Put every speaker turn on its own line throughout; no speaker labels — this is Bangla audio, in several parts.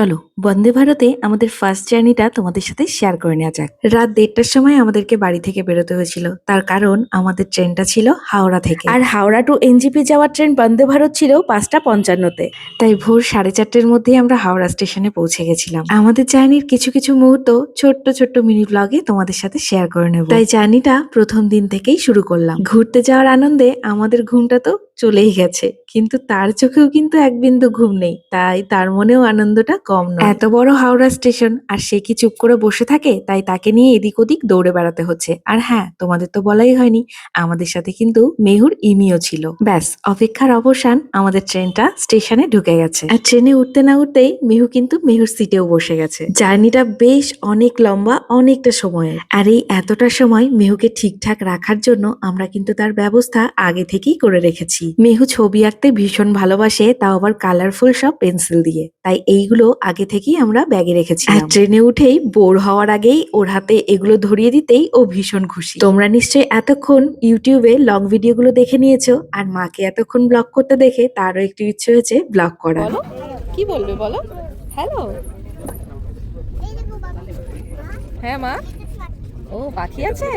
চলো, বন্দে ভারতে আমাদের ফার্স্ট জার্নিটা তোমাদের সাথে শেয়ার করে নেওয়া যাক। রাত দেড়টার সময় আমাদেরকে বাড়ি থেকে বেরোতে হয়েছিল। তার কারণ আমাদের ট্রেনটা ছিল হাওড়া থেকে। আর হাওড়া টু এনজিপি যাওয়ার ট্রেন বন্দে ভারত ছিল পাঁচটা পঞ্চান্নতে। তাই ভোর সাড়ে চারটের মধ্যেই আমরা হাওড়া স্টেশনে পৌঁছে গেছিলাম। আমাদের জার্নির কিছু কিছু মুহূর্ত ছোট্ট ছোট্ট মিনি ব্লগে তোমাদের সাথে শেয়ার করে নেব। তাই জার্নিটা প্রথম দিন থেকেই শুরু করলাম। ঘুরতে যাওয়ার আনন্দে আমাদের ঘুমটা তো চলেই গেছে। কিন্তু তার চোখেও কিন্তু এক বিন্দু ঘুম নেই, তাই তার মনেও আনন্দটা কম নয়। এত বড় হাওড়া স্টেশন, আর সে কি চুপ করে বসে থাকে? তাই তাকে নিয়ে এদিক ওদিক দৌড়ে বেড়াতে হচ্ছে। আর হ্যাঁ তোমাদের তো বলাই হয়নি, আমাদের সাথে কিন্তু মেহুর ইমিও ছিল। ব্যাস, অপেক্ষার অবসান, আমাদের ট্রেনটা স্টেশনে ঢুকে গেছে। আর ট্রেনে উঠতে না উঠতেই মেহু কিন্তু মেহুর সিটেও বসে গেছে। জার্নিটা বেশ অনেক লম্বা, অনেকটা সময়ের। আর এই এতটা সময় মেহুকে ঠিকঠাক রাখার জন্য আমরা কিন্তু তার ব্যবস্থা আগে থেকেই করে রেখেছি। মেহু ছবি আঁকতে ভীষণ ভালোবাসে তাও আবার কালারফুল সব পেন্সিল দিয়ে। তাই এইগুলো আগে থেকেই আমরা ব্যাগে রেখেছি আর ট্রেনে উঠেই বোর হওয়ার আগেই ওর হাতে এগুলো ধরিয়ে দিতেই ও ভীষণ খুশি। তোমরা নিশ্চয়ই এতক্ষণ ইউটিউবে লং ভিডিওগুলো দেখে নিয়েছো আর মাকে এতক্ষণ ব্লগ করতে দেখে তারও একটু ইচ্ছে হয়েছে ব্লগ করার।
বলো কি বলবে বলো? হ্যালো হ্যাঁ মা? ও, বাকি আছে?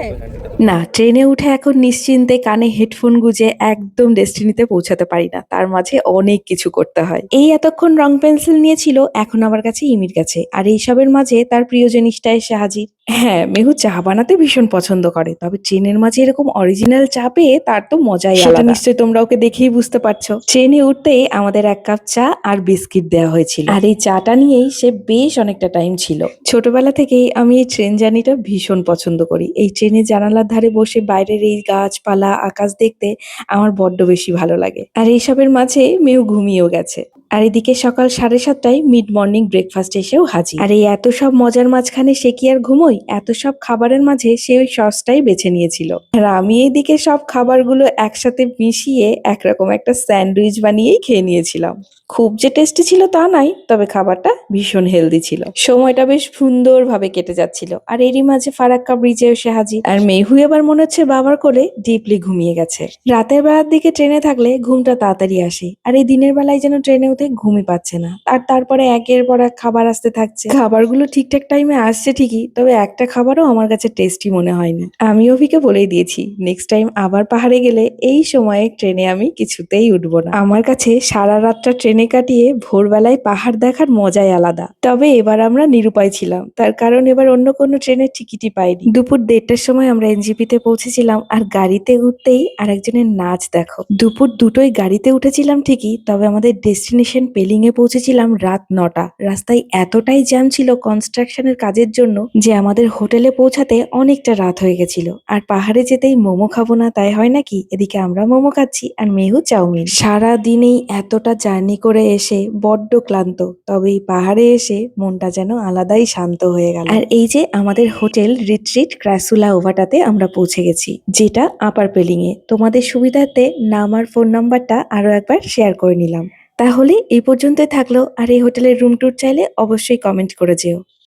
না, ট্রেনে উঠে এখন নিশ্চিন্তে কানে হেডফোন গুজে একদম ডেস্টিনিতে পৌঁছাতে পারি না। তার মাঝে অনেক কিছু করতে হয়। এই এতক্ষণ রং পেন্সিল নিয়েছিল, এখন আমার কাছে ইমির কাছে। আর এইসবের মাঝে তার প্রিয় জিনিসটা এসে হাজির। হ্যাঁ মেহু চা বানাতে ভীষণ পছন্দ করে। তবে ট্রেনের মাঝে এরকম অরিজিনাল চা পেয়ে তার তো মজাই আলাদা। নিশ্চয়ই তোমরা ওকে দেখেই বুঝতে পারছ। ট্রেনে উঠতেই আমাদের এক কাপ চা আর বিস্কিট দেওয়া হয়েছিল। আর এই চাটা নিয়েই সে বেশ অনেকটা টাইম ছিল। ছোটবেলা থেকেই আমি এই ট্রেন জার্নিটা ভীষণ পছন্দ করি। এই ট্রেনের জানালার ধারে বসে বাইরের এই গাছপালা আকাশ দেখতে আমার বড্ড বেশি ভালো লাগে। আর এইসবের মাঝে মেয়েও ঘুমিয়েও গেছে। আর এদিকে সকাল সাড়ে সাতটায় মিড মর্নিং ব্রেকফাস্ট এসেও হাজির। আর এই এত সব মজার মাঝখানে সে কি আর ঘুমোই এত সব খাবারের মাঝে সে ওই সসটাই বেছে নিয়েছিল। আর আমি এইদিকে সব খাবারগুলো একসাথে মিশিয়ে একরকম একটা স্যান্ডউইচ বানিয়েই খেয়ে নিয়েছিলাম। খুব যে টেস্টি ছিল তা নাই, তবে খাবারটা ভীষণ হেলদি ছিল। সময়টা বেশ সুন্দরভাবে কেটে যাচ্ছিল। আর এরই মাঝে ফারাক্কা ব্রিজে এসে হাজির। আর মেহু এবার মনে হচ্ছে বাবার কোলে ডিপলি ঘুমিয়ে গেছে। রাতের বেলার দিকে ট্রেনে থাকলে ঘুমটা তাড়াতাড়ি আসে। আর এই দিনের বেলায় যেন ট্রেনে উঠে ঘুমই পাচ্ছে না। আর তারপরে একের পর এক খাবার আসতে থাকছে। খাবারগুলো ঠিকঠাক টাইমে আসছে ঠিকই, তবে একটা খাবারও আমার কাছে টেস্টি মনে হয়নি। আমি অভিকে বলেই দিয়েছি নেক্সট টাইম আবার পাহাড়ে গেলে এই সময়ে ট্রেনে আমি কিছুতেই উঠবো না। আমার কাছে সারা রাতটা ট্রেনে কাটিয়ে ভোরবেলায় পাহাড় দেখার মজাই আলাদা। তবে এবার আমরা নিরুপায় ছিলাম। তার কারণ এবার অন্য কোনো ট্রেনের টিকিটই পাইনি। দুপুর দেড়টার সময় আমরা এনজিপিতে পৌঁছেছিলাম, আর গাড়িতে উঠতেই আরেকজনের নাচ দেখো। দুপুর দুটোই গাড়িতে উঠেছিলাম ঠিকই, তবে আমাদের ডেস্টিনেশন পেলিং এ পৌঁছেছিলাম রাত নটা। রাস্তায় এতটাই জ্যাম ছিল কনস্ট্রাকশনের কাজের জন্য যে আমাদের হোটেলে পৌঁছাতে অনেকটা রাত হয়ে গেছিল। আর পাহাড়ে যেতেই মোমো খাব না তাই হয় নাকি? এদিকে আমরা মোমো খাচ্ছি আর মেহু চাউমিন। সারা দিনেই এতটা জার্নি করে এসে বড্ড ক্লান্ত, তবে এই পাহাড়ে এসে মনটা যেন আলাদাই শান্ত হয়ে গেল। আর এই যে আমাদের হোটেল রিট্রিট ক্র্যাসুলা ওভাটাতে আমরা পৌঁছে গেছি, যেটা আপার পেলিং এ তোমাদের সুবিধার্থে নামার ফোন নাম্বারটা আরও একবার শেয়ার করে নিলাম। তাহলে এই পর্যন্তই থাকল আর এই হোটেলের রুম ট্যুর চাইলে অবশ্যই কমেন্ট করে যেও।